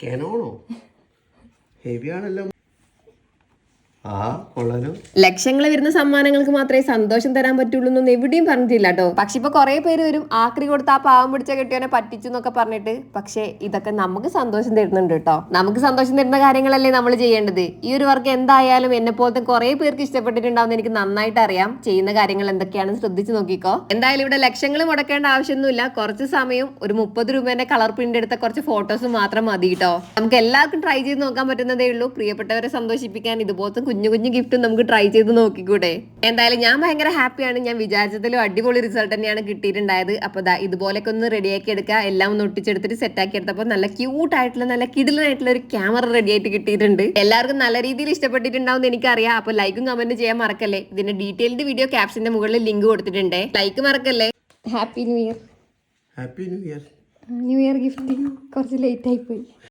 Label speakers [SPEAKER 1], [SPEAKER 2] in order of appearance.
[SPEAKER 1] കെനോണോ? Heavy ആണല്ലോ ആ കൊള്ളാലോ
[SPEAKER 2] ലക്ഷങ്ങൾ വരുന്ന സമ്മാനങ്ങൾക്ക് മാത്രമേ സന്തോഷം തരാൻ പറ്റുള്ളൂ എന്നൊന്നും എവിടെയും പറഞ്ഞിട്ടില്ല കേട്ടോ. പക്ഷെ ഇപ്പൊ കുറെ പേര് വരും ആക്രി കൊടുത്ത ആ പാവം പിടിച്ച കെട്ടിയവനെ പറ്റിച്ചു എന്നൊക്കെ പറഞ്ഞിട്ട്. പക്ഷെ ഇതൊക്കെ നമുക്ക് സന്തോഷം തരുന്നുണ്ട് കേട്ടോ. നമുക്ക് സന്തോഷം തരുന്ന കാര്യങ്ങളല്ലേ നമ്മൾ ചെയ്യേണ്ടത്. ഈ ഒരു വർക്ക് എന്തായാലും എന്നെ പോലത്തെ കുറെ പേർക്ക് ഇഷ്ടപ്പെട്ടിട്ടുണ്ടാവും എനിക്ക് നന്നായിട്ട് അറിയാം. ചെയ്യുന്ന കാര്യങ്ങൾ എന്തൊക്കെയാണെന്ന് ശ്രദ്ധിച്ചു നോക്കിക്കോ. എന്തായാലും ഇവിടെ ലക്ഷങ്ങൾ മുടക്കേണ്ട ആവശ്യമൊന്നുമില്ല. കുറച്ച് സമയം ഒരു മുപ്പത് രൂപേന്റെ കളർ പ്രിന്റ് എടുത്ത കുറച്ച് ഫോട്ടോസ് മാത്രം മതി കേട്ടോ. നമുക്ക് എല്ലാവർക്കും ട്രൈ ചെയ്ത് നോക്കാൻ പറ്റുന്നതേ ഉള്ളൂ. പ്രിയപ്പെട്ടവരെ സന്തോഷിപ്പിക്കാൻ ഇതുപോലത്തെ കുഞ്ഞു കുഞ്ഞു ഗിഫ്റ്റും നമുക്ക് ട്രൈ ചെയ്ത് നോക്കിക്കൂടെ? എന്തായാലും ഞാൻ ഭയങ്കര ഹാപ്പിയാണ് ഞാൻ വിചാരിച്ചതിലും അടിപൊളി റിസൾട്ട് തന്നെയാണ് കിട്ടിയിട്ടുണ്ടായത്. അപ്പൊ ദാ ഇതുപോലൊക്കെ ഒന്ന് റെഡിയാക്കി എടുക്കുക എല്ലാം ഒന്ന് ഒട്ടിച്ചെടുത്തിട്ട് സെറ്റ് ആക്കി എടുത്തപ്പോൾ നല്ല ക്യൂട്ട് ആയിട്ടുള്ള നല്ല കിടിലനായിട്ടുള്ള ഒരു ക്യാമറ റെഡി ആയിട്ട് കിട്ടിയിട്ടുണ്ട്. എല്ലാവർക്കും നല്ല രീതിയിൽ ഇഷ്ടപ്പെട്ടിട്ടുണ്ടാവും എന്ന് എനിക്കറിയാം. അപ്പൊ ലൈക്കും കമന്റ് ചെയ്യാൻ മറക്കല്ലേ? ഇതിന്റെ ഡീറ്റെയിൽഡ് വീഡിയോ ക്യാപ്ഷന്റെ മുകളിൽ ലിങ്ക് കൊടുത്തിട്ടുണ്ട്. ലൈക്ക് മറക്കല്ലേ? Happy new year
[SPEAKER 1] happy new year
[SPEAKER 2] new year gift കുറച്ച് ലേറ്റ് ആയി പോയി.